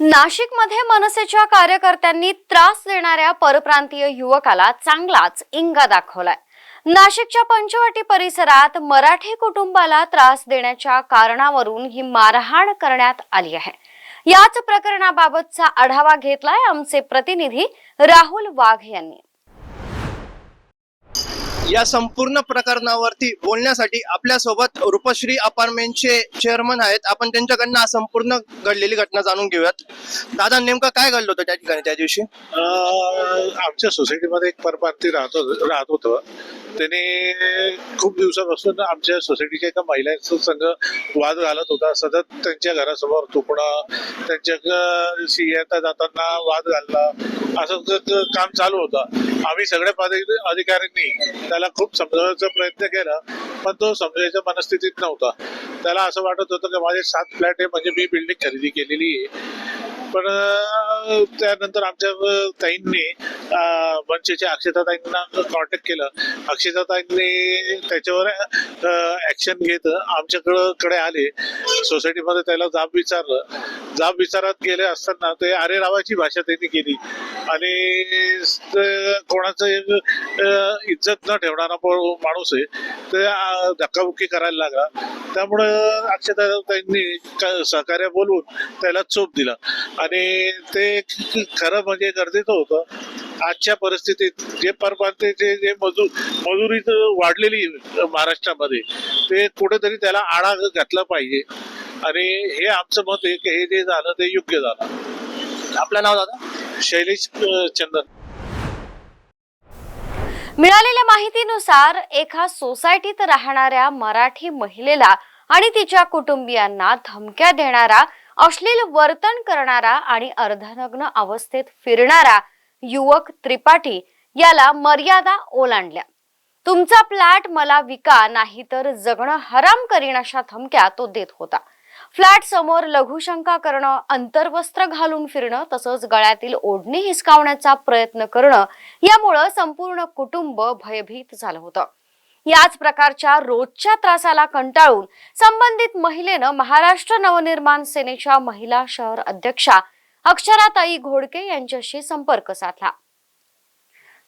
नाशिकमध्ये मनसेच्या कार्यकर्त्यांनी त्रास देणाऱ्या परप्रांतीय युवकाला चांगलाच इंगा दाखवलाय. नाशिकच्या पंचवटी परिसरात मराठी कुटुंबाला त्रास देण्याच्या कारणावरून ही मारहाण करण्यात आली आहे. याच प्रकरणाबाबतचा आढावा घेतलाय आमचे प्रतिनिधी राहुल वाघ यांनी. या संपूर्ण प्रकरणावरती बोलण्यासाठी आपल्यासोबत रूपश्री अपार्टमेंटचे चेअरमन आहेत. आपण त्यांच्याकडनं संपूर्ण घडलेली घटना जाणून घेऊयात. दादा नेमकं काय घडलं होतं त्या ठिकाणी त्या दिवशी? आमच्या सोसायटीमध्ये एक परप्रांती राहतो राहत होतं. त्याने खूप दिवसापासून आमच्या सोसायटीच्या एका महिलांचा संघ वाद घालत होता. सतत त्यांच्या घरासमोर तुकडं त्यांच्या येता जाताना वाद घालला असं काम चालू होतं. आम्ही सगळ्या अधिकाऱ्यांनी त्याला खूप समजावण्याचा प्रयत्न केला पण तो समजायच्या मनस्थितीत नव्हता. त्याला असं वाटत होतं की माझे सात फ्लॅट आहे म्हणजे मी बिल्डिंग खरेदी केलेली आहे. पण त्यानंतर आमच्या ताईंनी अं, मनसेच्या अक्षताताईंना कॉन्टॅक्ट केलं. अक्षताताईंनी त्याच्यावर ऍक्शन घेत आमच्याकडं कडे आले सोसायटीमध्ये त्याला जाब विचारलं. जाब विचारात गेले असताना ते अरे रावाची भाषा त्यांनी केली. आणि कोणाचं एक, इज्जत न ठेवणारा माणूस आहे ते धक्काबुक्की करायला लागला. त्यामुळं अक्षताताईंनी क- सहकार्य बोलवून त्याला चोप दिला. आणि ते खरं म्हणजे गरजेचं होतं आजच्या परिस्थितीत जे परप्रांतीचे जे मजूर मजुरी वाढलेली महाराष्ट्रामध्ये ते कुठेतरी त्याला आळा घातला पाहिजे. आणि हे आमचं मत आहे की हे जे झालं ते योग्य झालं. आपलं नाव दादा? शैलेश चंदन. मिळालेल्या माहितीनुसार एका सोसायटीत राहणाऱ्या मराठी महिलेला आणि तिच्या कुटुंबियांना धमक्या देणारा अश्लील वर्तन करणारा आणि अर्धनग्न अवस्थेत फिरणारा युवक त्रिपाठी याला मर्यादा ओलांडल्या. तुमचा प्लॅट मला विका नाही तर जगणं हराम करीन अशा धमक्या तो देत होता. फ्लॅट समोर लघुशंका करणं अंतर्वस्त्र घालून फिरणं तसंच गळ्यातील ओढणी हिसकावण्याचा प्रयत्न करणं यामुळं संपूर्ण कुटुंब भयभीत झालं होतं. याच प्रकारच्या रोजच्या त्रासाला कंटाळून संबंधित महिलेनं महाराष्ट्र नवनिर्माण सेनेच्या महिला शहर अध्यक्षा अक्षराताई घोडके यांच्याशी संपर्क साधला.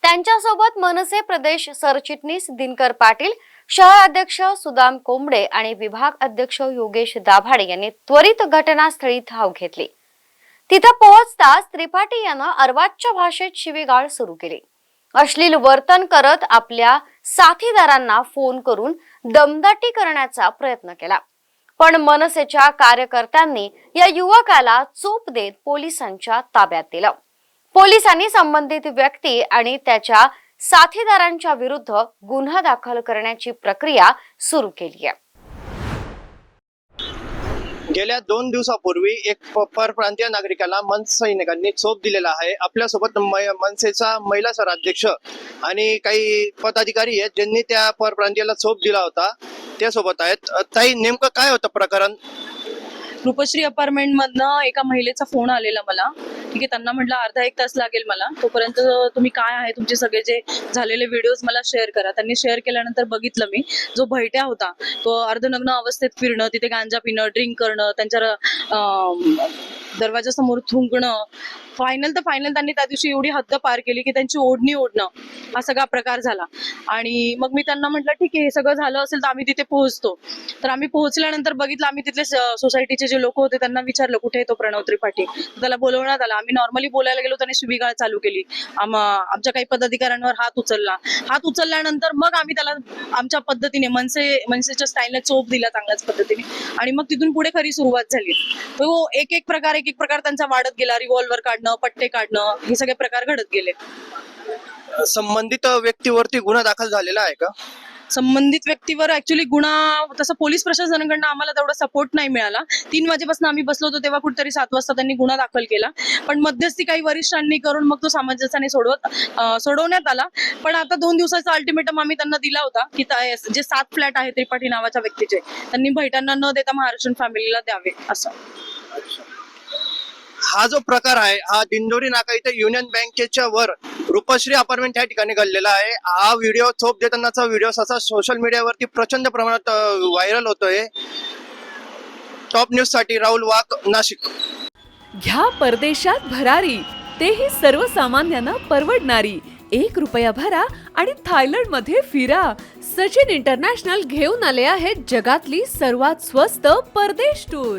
त्यांच्यासोबत मनसे प्रदेश सरचिटणीस दिनकर पाटील शहर अध्यक्ष सुदाम कोंबडे आणि विभाग अध्यक्ष योगेश दाभाडे यांनी त्वरित घटनास्थळी धाव घेतली. तिथं पोहोचताच त्रिपाठी यानं अर्वाच्य भाषेत शिवीगाळ सुरू केली. अश्लील वर्तन करत आपल्या साथीदारांना फोन करून दमदाटी करण्याचा प्रयत्न केला. पण मनसेच्या कार्यकर्त्यांनी या युवकाला चोप देत पोलिसांच्या ताब्यात दिलं. पोलिसांनी संबंधित व्यक्ती आणि त्याच्या साथीदारांच्या विरुद्ध गुन्हा दाखल करण्याची प्रक्रिया सुरू केली आहे. गेल्या दोन दिवसापूर्वी एक परप्रांतीय नागरिकाला मनसे सैनिकांनी चोप दिलेला आहे. आपल्यासोबत मनसेचा महिला सराध्यक्ष आणि काही पदाधिकारी आहेत ज्यांनी त्या परप्रांतीयाला चोप दिला होता. त्या सोबत आहेत ताई नेमकं काय होतं प्रकरण? रूपश्री अपार्टमेंट मधनं एका महिलेचा फोन आलेला मला. ठीक आहे त्यांना म्हटलं अर्धा एक तास लागेल मला. तोपर्यंत तुम्ही काय आहे तुमचे सगळे जे झालेले व्हिडिओज मला शेअर करा. त्यांनी शेअर केल्यानंतर बघितलं मी. जो भयट्या होता तो अर्धनग्न अवस्थेत फिरणं तिथे गांजा पिणं ड्रिंक करणं त्यांच्या दरवाजासमोर थुंकणं. फायनल तर फायनल त्यांनी त्या दिवशी एवढी हद्द पार केली की त्यांची ओढणी ओढणं. हा सगळा प्रकार झाला. आणि मग मी त्यांना म्हटलं ठीक आहे हे सगळं झालं असेल तर आम्ही तिथे पोहोचतो. तर आम्ही पोहोचल्यानंतर बघितलं आम्ही तिथले सोसायटीचे जे लोक होते त्यांना विचारलं कुठे येतो प्रणव त्रिपाठी त्याला बोलवण्यात आला. आम्ही नॉर्मली बोलायला गेलो त्याने सुविगाळ चालू केली. आम- आमच्या काही पदाधिकाऱ्यांवर हात उचलला. हात उचलल्यानंतर मग आम्ही त्याला आमच्या पद्धतीने मनसे मनसेच्या स्टाईलने चोप दिला चांगल्याच पद्धतीने. आणि मग तिथून पुढे खरी सुरुवात झाली. तो एक एक प्रकार एक एक प्रकार त्यांचा वाढत गेला रिव्हॉल्वर काढणं पट्टे काढणं हे सगळे प्रकार घडत गेले. संबंधित व्यक्तीवरती गुन्हा दाखल झालेला आहे का? संबंधित व्यक्तीवर ऍक्च्युली गुन्हा तसं पोलीस प्रशासनाकडनं आम्हाला तेवढा सपोर्ट नाही मिळाला. तीन वाजेपासून आम्ही बसलो होतो तेव्हा कुठेतरी सात वाजता त्यांनी गुन्हा दाखल केला. पण मध्यस्थी काही वरिष्ठांनी करून मग तो सामंजस्याने सोडवत सोडवण्यात आला. पण आता दोन दिवसाचा अल्टिमेटम आम्ही त्यांना दिला होता की जे सात फ्लॅट आहेत त्रिपाठी नावाच्या व्यक्तीचे त्यांनी बैठकांना न देता महाराष्ट्र फॅमिलीला द्यावे असं. हा जो प्रकार आहे हा दिंडोरी नाका इथे युनियन बँकेच्या वर रूपश्री अपार्टमेंट या ठिकाणी घडलेला आहे. हा व्हिडिओ चोप देतानाचा व्हिडिओ असा सोशल मीडियावरती प्रचंड प्रमाणात व्हायरल होतोय. टॉप न्यूजसाठी राहुल वाघ नाशिक. घ्या परदेशात भरारी तेही सर्वसामान्यांना परवडणारी. एक रुपया भरा आणि थायलंडमध्ये फिरा. सचिन इंटरनॅशनल घेऊन आले आहेत जगातली सर्वात स्वस्त परदेश टूर.